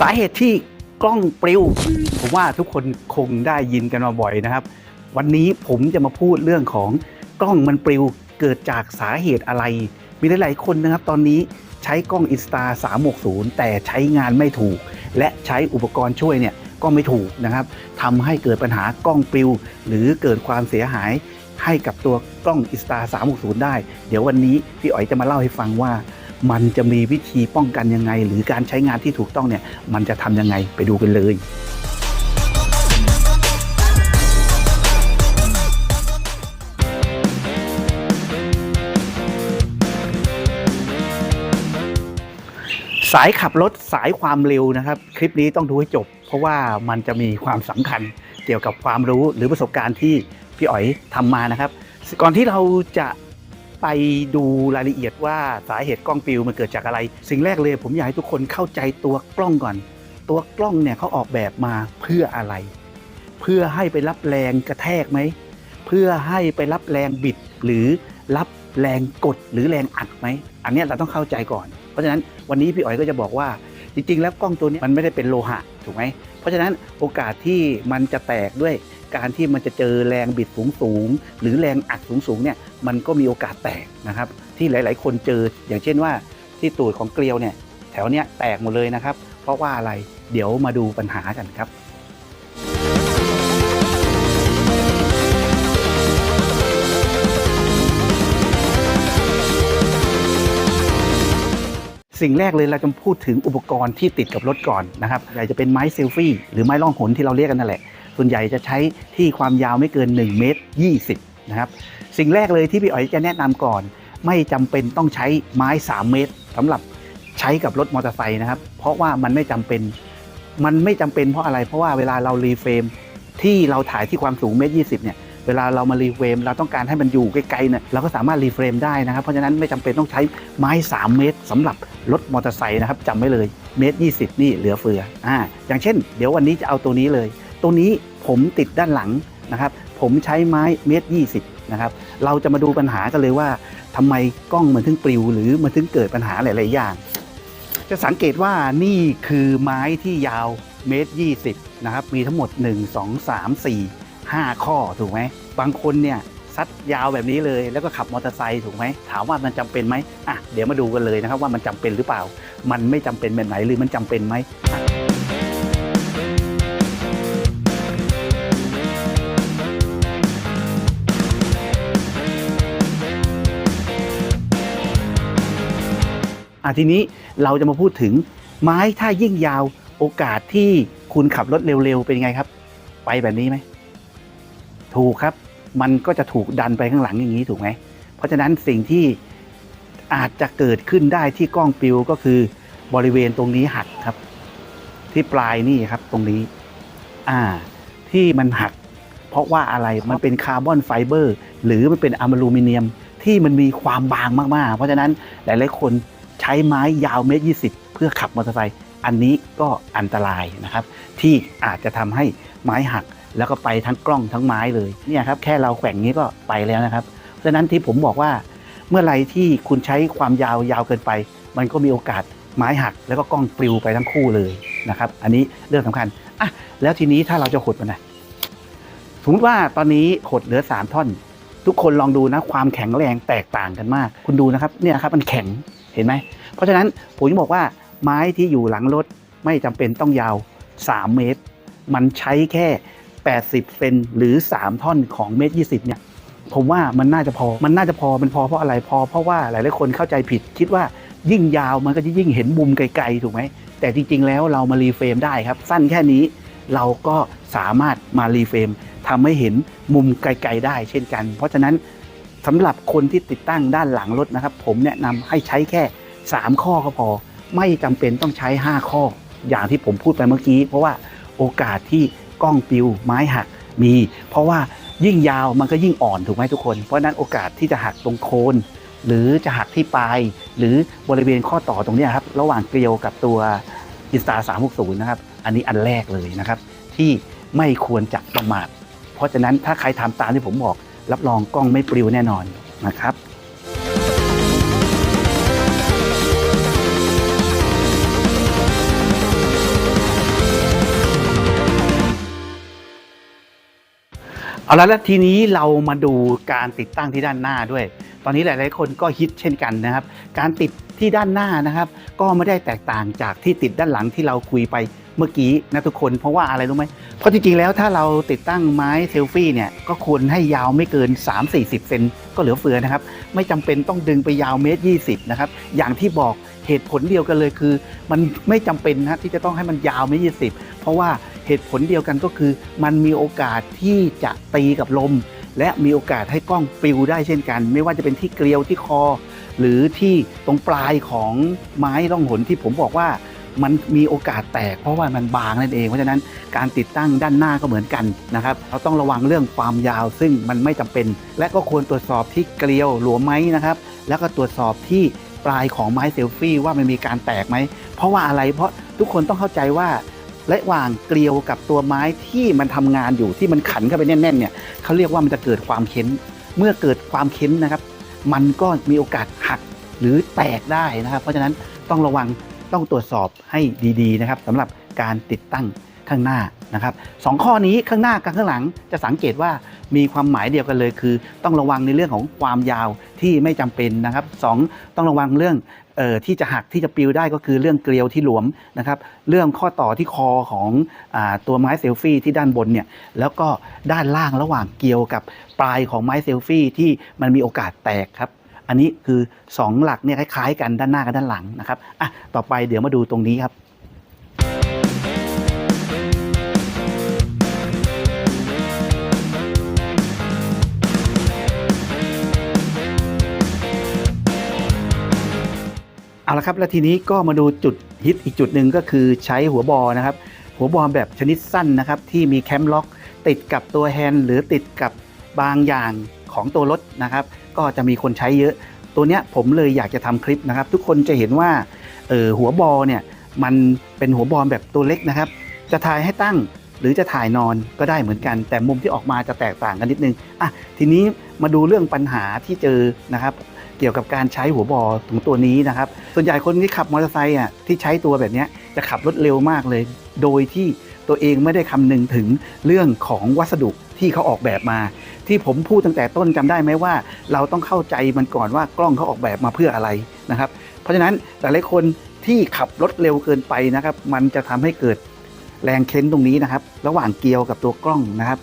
สาเหตุที่กล้องปลิวผมว่าทุกคนคงได้ยินกันมาบ่อยนะครับ วันนี้ผมจะมาพูดเรื่องของกล้องมันปลิวเกิดจากสาเหตุอะไร มีหลายๆคนนะครับ ตอนนี้ใช้กล้อง Insta 360 แต่ใช้งานไม่ถูก และใช้อุปกรณ์ช่วยเนี่ยก็ไม่ถูกนะครับทำให้เกิดปัญหากล้องปลิว หรือเกิดความเสียหายให้กับตัวกล้อง Insta 360 ได้ เดี๋ยววันนี้พี่อ๋อยจะมาเล่าให้ฟังว่า มันจะมีวิธีป้องกันยังไง หรือการใช้งานที่ถูกต้องเนี่ยมันจะทำยังไงไปดูกันเลยสายขับรถสายความเร็วนะครับ คลิปนี้ต้องดูให้จบ เพราะว่ามันจะมีความสำคัญเกี่ยวกับความรู้หรือประสบการณ์ที่พี่อ๋อยทำมานะครับ ก่อนที่เราจะ ไปดูรายละเอียดว่าสาเหตุกล้องปิวมันเกิดจากอะไร สิ่งแรกเลยผมอยากให้ทุกคนเข้าใจตัวกล้องก่อน ตัวกล้องเนี่ยเขาออกแบบมาเพื่ออะไร เพื่อให้ไปรับแรงกระแทกไหม เพื่อให้ไปรับแรงบิดหรือรับแรงกดหรือแรงอัดไหม อันนี้เราต้องเข้าใจก่อน เพราะฉะนั้นวันนี้พี่อ๋อยก็จะบอกว่าจริงๆ แล้วกล้องตัวนี้มันไม่ได้เป็นโลหะถูกไหม เพราะฉะนั้นโอกาสที่มันจะแตกด้วย การที่มันจะเจอแรงบิดสูงสูงหรือแรงอัดสูงสูงเนี่ยมันก็มีโอกาสแตกนะครับที่หลาย ๆ คนเจออย่างเช่นว่าที่ตูดของเกลียวเนี่ยแถวเนี้ยแตกหมดเลยนะครับ เพราะว่าอะไรเดี๋ยวมาดูปัญหากันครับสิ่งแรกเลยเราจะพูดถึงอุปกรณ์ที่ติดกับรถก่อนนะครับใหญ่จะเป็นไม้เซลฟี่หรือไม้ล่องหนที่เราเรียกกันนั่นแหละ ส่วนใหญ่จะใช้ที่ความยาวไม่เกิน 1 เมตร 20 นะครับ สิ่งแรกเลยที่พี่อ๋อยจะแนะนำก่อน ไม่จำเป็นต้องใช้ไม้ 3 เมตรสำหรับใช้กับรถมอเตอร์ไซค์นะครับ เพราะว่ามันไม่จำเป็น มันไม่จำเป็นเพราะอะไรเพราะว่าเวลาเรารีเฟรมที่เราถ่ายที่ความสูงเมตรยีเนี่ยเวลาเรามารีเฟรมเราต้องการให้มันอยู่ใกลๆเนี่ยเราก็สามารถรีเฟรมได้นะครับ เพราะฉะนั้นไม่จำเป็นต้องใช้ไม้ 3 เมตรสำหรับรถมอเตอร์ไซค์นะครับจำไว้เลยเมตรยีนี่เหลือเฟืออ่าอย่างเช่น เดี๋ยววันนี้จะเอาตัวนี้เลย ตัวนี้ผมติดด้านหลังนะครับ ผมใช้ไม้เมตรยีนะครับ เราจะมาดูปัญหากันเลยว่าทำไมกล้องมันถึงปลิว หรือมันถึงเกิดปัญหาหลาย ๆ อย่าง จะสังเกตว่านี่คือไม้ที่ยาวเมตรยีนะครับ มีทั้งหมด 1 2 3 4 5 ข้อถูกไหม บางคนเนี่ยซัดยาวแบบนี้เลย แล้วก็ขับมอเตอร์ไซค์ถูกไหม ถามว่ามันจำเป็นไหมอะเดี๋ยวมาดูกันเลยนะครับว่ามันจำเป็นหรือเปล่า มันไม่จำเป็นแบบไหนหรือมันจำเป็นไหม อะทีนี้เราจะมาพูดถึงไม้ถ้ายิ่งยาวโอกาสที่คุณขับรถเร็วๆ เป็นไงครับ ไปแบบนี้ไหม ถูกครับ มันก็จะถูกดันไปข้างหลังอย่างนี้ถูกไหม เพราะฉะนั้นสิ่งที่อาจจะเกิดขึ้นได้ที่กล้องปิวก็คือบริเวณตรงนี้หักครับ ที่ปลายนี่ครับตรงนี้ อ่า ที่มันหัก เพราะว่าอะไรมันเป็นคาร์บอนไฟเบอร์ หรือมันเป็นอะลูมิเนียมที่มันมีความบางมากๆ เพราะฉะนั้นหลายๆคน ใช้ไม้ยาวเมตรยีเพื่อขับมอเตอร์ไซค์อันนี้ก็อันตรายนะครับ ที่อาจจะทำให้ไม้หักแล้วก็ไปทั้งกล้องทั้งไม้เลยเนี่ยครับแค่เราแขว่งนี้ก็ไปแล้วนะครับเพราะฉะนั้นที่ผมบอกว่าเมื่อไรที่คุณใช้ความยาวยาวเกินไป มันก็มีโอกาสไม้หัก แล้วก็กล้องปลิวไปทั้งคู่เลยนะครับ อันนี้เรื่องสำคัญอะแล้วทีนี้ถ้าเราจะหดมันนะสมมติว่าตอนนี้หดเหลือ 3 ท่อน ทุกคนลองดูนะความแข็งแรงแตกต่างกันมาก คุณดูนะครับเนี่ยครับมันแข็ง เห็นไหม เพราะฉะนั้นผมจะบอกว่าไม้ที่อยู่หลังรถไม่จำเป็นต้องยาว 3 เมตร มันใช้แค่ 80เซนหรือ 3 ท่อนของเมตรยีเนี่ยผมว่ามันน่าจะพอ มันน่าจะพอ มันพอเพราะอะไรพอ เพราะว่าหลายๆคนเข้าใจผิด คิดว่ายิ่งยาวมันก็จะยิ่งเห็นมุมไกลๆถูกไหม แต่จริงๆแล้วเรามารีเฟรมได้ครับ สั้นแค่นี้เราก็สามารถมารีเฟรมทำให้เห็นมุมไกลๆได้เช่นกัน เพราะฉะนั้น สำหรับคนที่ติดตั้งด้านหลังรถนะครับ ผมแนะนำให้ใช้แค่ 3 ข้อก็พอ ไม่จำเป็นต้องใช้ 5 ข้อ อย่างที่ผมพูดไปเมื่อกี้ เพราะว่าโอกาสที่กล้องปิวไม้หักมี เพราะว่ายิ่งยาวมันก็ยิ่งอ่อนถูกไหมทุกคน เพราะนั้นโอกาสที่จะหักตรงโคนหรือจะหักที่ปลายหรือบริเวณข้อต่อตรงนี้ครับ ระหว่างเกลียวกับตัวอินสตา360 นะครับ อันนี้อันแรกเลยนะครับ ที่ไม่ควรจะประมาท เพราะฉะนั้นถ้าใครทำตามที่ผมบอก รับรองกล้องไม่ปลิวแน่นอนนะครับเอาละแล้วทีนี้เรามาดูการติดตั้งที่ด้านหน้าด้วย ตอนนี้หลาย ๆ คนก็ฮิตเช่นกันนะครับ การติด ที่ด้านหน้านะครับ ก็ไม่ได้แตกต่างจากที่ติดด้านหลังที่เราคุยไปเมื่อกี้นะทุกคนเพราะว่าอะไรรู้ไหมเพราะจริงๆแล้วถ้าเราติดตั้งไม้เซลฟี่เนี่ยก็ควรให้ยาวไม่เกิน 3-40 เซนก็เหลือเฟือนะครับ ไม่จำเป็นต้องดึงไปยาวเมตร20นะครับ อย่างที่บอกเหตุผลเดียวกันเลยคือ มันไม่จำเป็นนะที่จะต้องให้มันยาวเมตร20เพราะว่าเหตุผลเดียวกันก็คือ มันมีโอกาสที่จะตีกับลม และมีโอกาสให้กล้องปลิวได้เช่นกัน ไม่ว่าจะเป็นที่เกลียวที่คอ หรือที่ตรงปลายของไม้ร่องหนที่ผมบอกว่ามันมีโอกาสแตกเพราะว่ามันบางนั่นเอง เพราะฉะนั้นการติดตั้งด้านหน้าก็เหมือนกันนะครับ เราต้องระวังเรื่องความยาวซึ่งมันไม่จำเป็น และก็ควรตรวจสอบที่เกลียวหลวมไหมนะครับ แล้วก็ตรวจสอบที่ปลายของไม้เซลฟี่ว่ามันมีการแตกไหม เพราะว่าอะไร เพราะทุกคนต้องเข้าใจว่าระหว่างเกลียวกับตัวไม้ที่มันทำงานอยู่ที่มันขันเข้าไปแน่นๆเนี่ยเขาเรียกว่ามันจะเกิดความเค้น เมื่อเกิดความเค้นนะครับ มันก็มีโอกาสหักหรือแตกได้นะครับ เพราะฉะนั้นต้องระวังต้องตรวจสอบให้ดีๆนะครับสำหรับการติดตั้งข้างหน้านะครับสองข้อนี้ข้างหน้ากับข้างหลังจะสังเกตว่ามีความหมายเดียวกันเลยคือ ต้องระวังในเรื่องของความยาวที่ไม่จำเป็นนะครับสองต้องระวังเรื่อง เอ่อที่จะหักที่จะปิวได้ก็คือเรื่องเกลียวที่หลวมนะครับ เรื่องข้อต่อที่คอของอาตัวไม้เซลฟี่ที่ด้านบนเนี่ยแล้วก็ด้านล่างระหว่างเกลียวกับปลายของไม้เซลฟี่ที่มันมีโอกาสแตกครับ อันนี้คือ 2 หลักเนี่ยคล้ายๆ กันด้านหน้ากับด้านหลังนะครับอะต่อไปเดี๋ยวมาดูตรงนี้ครับ เอาละครับแล้วทีนี้ก็มาดูจุดฮิตอีกจุดหนึ่งก็คือใช้หัวบอนะครับ หัวบอลแบบชนิดสั้นนะครับ ที่มีแคมล็อก ติดกับตัวแฮนด์หรือติดกับบางอย่างของตัวรถนะครับ ก็จะมีคนใช้เยอะ ตัวเนี้ยผมเลยอยากจะทำคลิปนะครับ ทุกคนจะเห็นว่าเออหัวบอลเนี่ยมันเป็นหัวบอลแบบตัวเล็กนะครับ จะถ่ายให้ตั้งหรือจะถ่ายนอนก็ได้เหมือนกัน แต่มุมที่ออกมาจะแตกต่างกันนิดนึงอะทีนี้มาดูเรื่องปัญหาที่เจอนะครับ เกี่ยวกับการใช้หัวบอลตรงตัวนี้นะครับ ส่วนใหญ่คนที่ขับมอเตอร์ไซค์อะที่ใช้ตัวแบบนี้จะขับรถเร็วมากเลย โดยที่ตัวเองไม่ได้คำนึงถึงเรื่องของวัสดุที่เขาออกแบบมา ที่ผมพูดตั้งแต่ต้นจำได้ไหมว่า เราต้องเข้าใจมันก่อนว่ากล้องเขาออกแบบมาเพื่ออะไรนะครับ เพราะฉะนั้นแต่ละคนที่ขับรถเร็วเกินไปนะครับ มันจะทำให้เกิดแรงเค้นตรงนี้นะครับ ระหว่างเกียวกับตัวกล้องนะครับ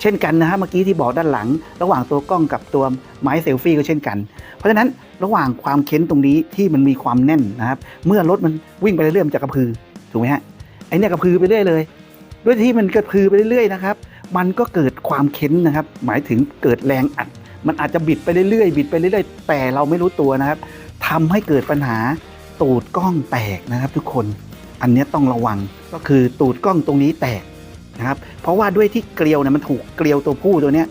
เช่นกันนะฮะเมื่อกี้ที่บอกด้านหลัง ระหว่างตัวกล้องกับตัวไม้เซลฟี่ก็เช่นกัน เพราะฉะนั้นระหว่างความเค้นตรงนี้ที่มันมีความแน่นนะครับ เมื่อรถมันวิ่งไปเรื่อยๆมันจะกระพือถูกไหมฮะไอเนี่ยกระพือไปเรื่อยเลย ด้วยที่มันกระพือไปเรื่อยๆนะครับ มันก็เกิดความเค้นนะครับ หมายถึงเกิดแรงอัด มันอาจจะบิดไปเรื่อยๆบิดไปเรื่อยๆ แต่เราไม่รู้ตัวนะครับทำให้เกิดปัญหาตูดกล้องแตกนะครับ ทุกคน อันนี้ต้องระวังก็คือตูดกล้องตรงนี้แตก นะครับเพราะว่าด้วยที่เกลียวเนี่ยมันถูกเกลียวตัวผู้ตัวเนี้ย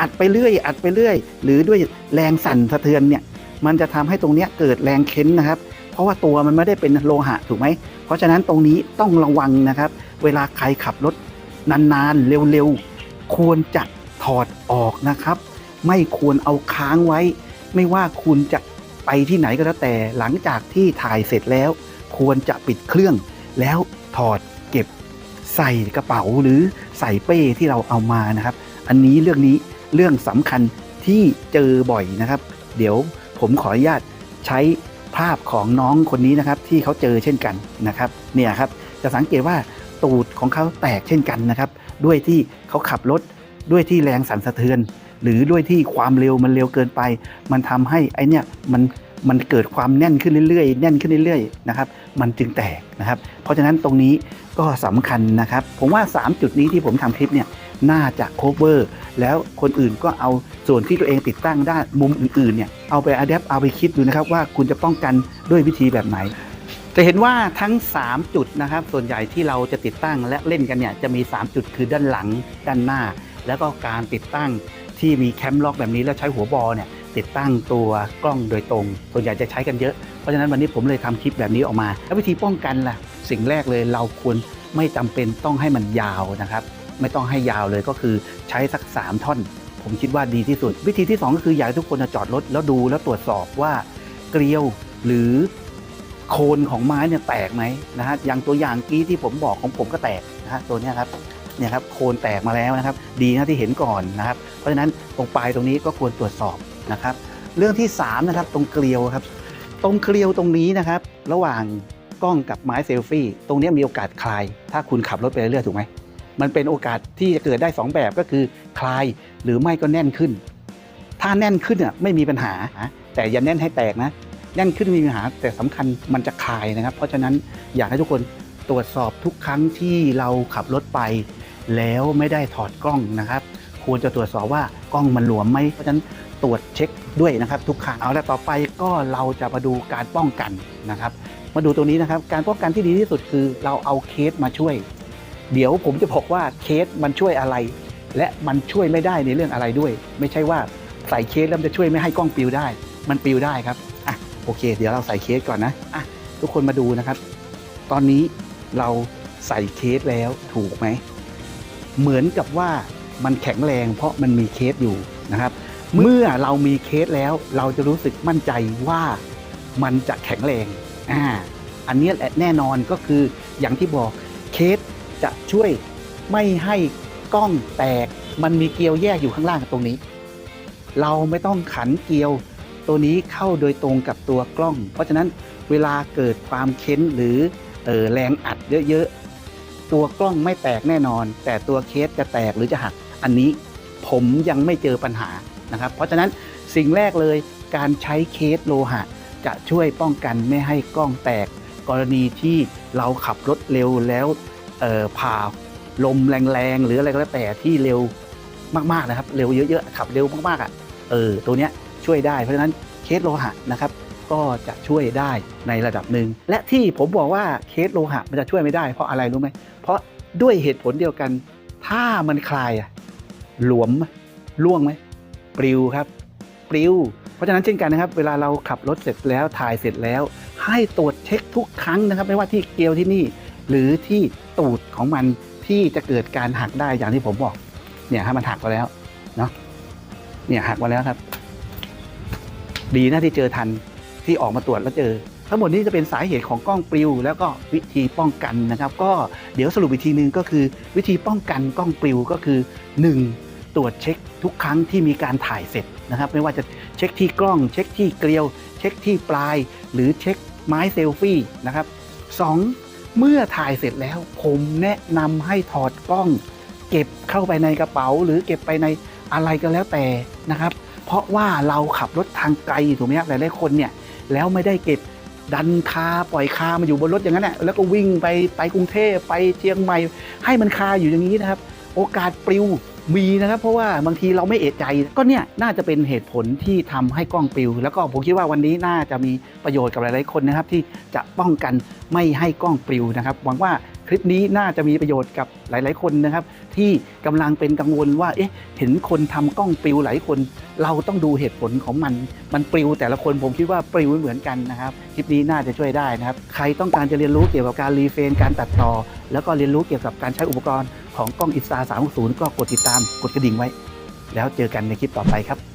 อัดไปเรื่อย อัดไปเรื่อย หรือด้วยแรงสั่นสะเทือนเนี่ยมันจะทำให้ตรงเนี้ยเกิดแรงเค้นนะครับ เพราะว่าตัวมันไม่ได้เป็นโลหะถูกไหมเพราะฉะนั้นตรงนี้ต้องระวังนะครับ เวลาใครขับรถนานๆเร็วๆควรจะถอดออกนะครับ ไม่ควรเอาค้างไว้ ไม่ว่าคุณจะไปที่ไหนก็แล้วแต่หลังจากที่ถ่ายเสร็จแล้ว ควรจะปิดเครื่องแล้วถอด ใส่กระเป๋าหรือใส่เป้ที่เราเอามานะครับ อันนี้เรื่องนี้เรื่องสำคัญที่เจอบ่อยนะครับ เดี๋ยวผมขออนุญาตใช้ภาพของน้องคนนี้นะครับ ที่เขาเจอเช่นกันนะครับ เนี่ยครับจะสังเกตว่าตูดของเขาแตกเช่นกันนะครับ ด้วยที่เขาขับรถด้วยที่แรงสั่นสะเทือน หรือด้วยที่ความเร็วมันเร็วเกินไป มันทำให้ไอเนี่ยมัน มันเกิดความแน่นขึ้นเรื่อยๆ แน่นขึ้นเรื่อยๆนะครับมันจึงแตกนะครับ เพราะฉะนั้นตรงนี้ก็สำคัญนะครับ ผมว่า 3 จุดนี้ที่ผมทำคลิปเนี่ยน่าจะ cover แล้วคนอื่นก็เอาส่วนที่ตัวเองติดตั้งด้านมุมอื่นๆเนี่ยเอาไป adapt เอาไปคิดดูนะครับว่าคุณจะป้องกันด้วยวิธีแบบไหนจะเห็นว่าทั้ง 3 จุดนะครับ ส่วนใหญ่ที่เราจะติดตั้งและเล่นกันเนี่ยจะมี 3 จุดคือด้านหลังด้านหน้า แล้วก็การติดตั้งที่มีแคมป์ล็อกแบบนี้แล้วใช้หัวบอลเนี่ย ติดตั้งตัวกล้องโดยตรง ส่วนใหญ่จะใช้กันเยอะ เพราะฉะนั้นวันนี้ผมเลยทำคลิปแบบนี้ออกมา แล้ววิธีป้องกันล่ะ สิ่งแรกเลยเราควรไม่จำเป็นต้องให้มันยาวนะครับ ไม่ต้องให้ยาวเลยก็คือใช้สัก 3 ท่อน ผมคิดว่าดีที่สุด วิธีที่ 2 ก็คืออยากให้ทุกคนจอดรถแล้วดูแล้วตรวจสอบว่าเกลียวหรือโคนของไม้เนี่ยแตกไหมนะฮะอย่างตัวอย่างกี้ที่ผมบอกของผมก็แตกนะฮะตัวเนี้ยครับเนี่ยครับโคนแตกมาแล้วนะครับ ดีนะที่เห็นก่อนนะครับ เพราะฉะนั้นตรงปลายตรงนี้ก็ควรตรวจสอบ นะครับ เรื่องที่3นะครับตรงเกลียวครับ ตรงเกลียวตรงนี้นะครับ ระหว่างกล้องกับไม้เซลฟี่ ตรงนี้มีโอกาสคลาย ถ้าคุณขับรถไปเรื่อยๆถูกไหมมันเป็นโอกาสที่จะเกิดได้ 2 แบบก็คือคลายหรือไม่ก็แน่นขึ้น ถ้าแน่นขึ้นอะไม่มีปัญหา แต่อย่าแน่นให้แตกนะ แน่นขึ้นม่มีปัญหาแต่สำคัญมันจะคลายนะครับ เพราะฉะนั้นอยากให้ทุกคนตรวจสอบทุกครั้งที่เราขับรถไป แล้วไม่ได้ถอดกล้องนะครับ ควรจะตรวจสอบว่ากล้องมันหลวมไหมเพราะฉะนั้น ตรวจเช็คด้วยนะครับทุกครั้งเอาละต่อไปก็เราจะมาดูการป้องกันนะครับ มาดูตัวนี้นะครับ การป้องกันที่ดีที่สุดคือเราเอาเคสมาช่วย เดี๋ยวผมจะบอกว่าเคสมันช่วยอะไร และมันช่วยไม่ได้ในเรื่องอะไรด้วย ไม่ใช่ว่าใส่เคสแล้วมันจะช่วยไม่ให้กล้องปิวได้ มันปิวได้ครับอะโอเค เดี๋ยวเราใส่เคสก่อนนะอะทุกคนมาดูนะครับ ตอนนี้เราใส่เคสแล้วถูกไหมเหมือนกับว่ามันแข็งแรงเพราะมันมีเคสอยู่นะครับ เมื่อเรามีเคสแล้วเราจะรู้สึกมั่นใจว่ามันจะแข็งแรงอ่าอันนี้แหละแน่นอนก็คืออย่างที่บอกเคสจะช่วยไม่ให้กล้องแตก มันมีเกลียวแยกอยู่ข้างล่างตรงนี้ เราไม่ต้องขันเกลียวตัวนี้เข้าโดยตรงกับตัวกล้อง เพราะฉะนั้นเวลาเกิดความเค้นหรือเออแรงอัดเยอะๆ ตัวกล้องไม่แตกแน่นอน แต่ตัวเคสจะแตกหรือจะหัก อันนี้ผมยังไม่เจอปัญหา นะครับ เพราะฉะนั้นสิ่งแรกเลยการใช้เคสโลหะ จะช่วยป้องกันไม่ให้กล้องแตก กรณีที่เราขับรถเร็วแล้วผ่าลมแรงๆ หรืออะไรก็แล้วแต่ที่เร็วมากๆนะครับ เร็วเยอะๆ ขับเร็วมากๆอะเออตัวเนี้ยช่วยได้เพราะฉะนั้นเคสโลหะนะครับก็จะช่วยได้ในระดับหนึ่ง และที่ผมบอกว่าเคสโลหะมันจะช่วยไม่ได้เพราะอะไรรู้ไหม เพราะด้วยเหตุผลเดียวกัน ถ้ามันคลายอะหลวมไหมล่วงไหม ปลิวครับปลิว เพราะฉะนั้นเช่นกันนะครับ เวลาเราขับรถเสร็จแล้วถ่ายเสร็จแล้ว ให้ตรวจเช็คทุกครั้งนะครับ ไม่ว่าที่เกลียวที่นี่ หรือที่ตูดของมันที่จะเกิดการหักได้อย่างที่ผมบอก เนี่ยฮะมันหักมาแล้วเนาะเนี่ยหักมาแล้วครับ ดีนะที่เจอทันที่ออกมาตรวจแล้วเจอ ทั้งหมดนี้จะเป็นสาเหตุของกล้องปลิว แล้วก็วิธีป้องกันนะครับ ก็เดี๋ยวสรุปอีกทีหนึงก็คือ วิธีป้องกันกล้องปลิวก็คือ 1. ตรวจเช็คทุกครั้งที่มีการถ่ายเสร็จนะครับ ไม่ว่าจะเช็คที่กล้อง เช็คที่เกลียว เช็คที่ปลาย หรือเช็คไม้เซลฟี่นะครับ 2. เมื่อถ่ายเสร็จแล้วผมแนะนำให้ถอดกล้อง เก็บเข้าไปในกระเป๋า หรือเก็บไปในอะไรก็แล้วแต่นะครับ เพราะว่าเราขับรถทางไกลถูกไหมครับหลายๆคนเนี่ยแล้วไม่ได้เก็บดันคาปล่อยคามาอยู่บนรถอย่างนั้นแหละแล้วก็วิ่งไปไปกรุงเทพไปเชียงใหม่ ให้มันคาอยู่อย่างนี้นะครับ โอกาสปลิว มีนะครับเพราะว่าบางทีเราไม่เอะใจก็เนี่ยน่าจะเป็นเหตุผลที่ทำให้กล้องปลิว แล้วก็ผมคิดว่าวันนี้น่าจะมีประโยชน์กับหลายๆคนนะครับ ที่จะป้องกันไม่ให้กล้องปลิวนะครับหวังว่าคลิปนี้น่าจะมีประโยชน์กับหลาย ๆ คนนะครับ ที่กำลังเป็นกังวลว่าเอ๊ะเห็นคนทำกล้องปลิวหลายคน เราต้องดูเหตุผลของมัน มันปลิวแต่ละคนผมคิดว่าปลิวเหมือนกันนะครับ คลิปนี้น่าจะช่วยได้นะครับ ใครต้องการจะเรียนรู้เกี่ยวกับการรีเฟรนการตัดต่อ แล้วก็เรียนรู้เกี่ยวกับการใช้อุปกรณ์ ของกล้องอินสตา360ก็กดติดตามกดกระดิ่งไว้ แล้วเจอกันในคลิปต่อไปครับ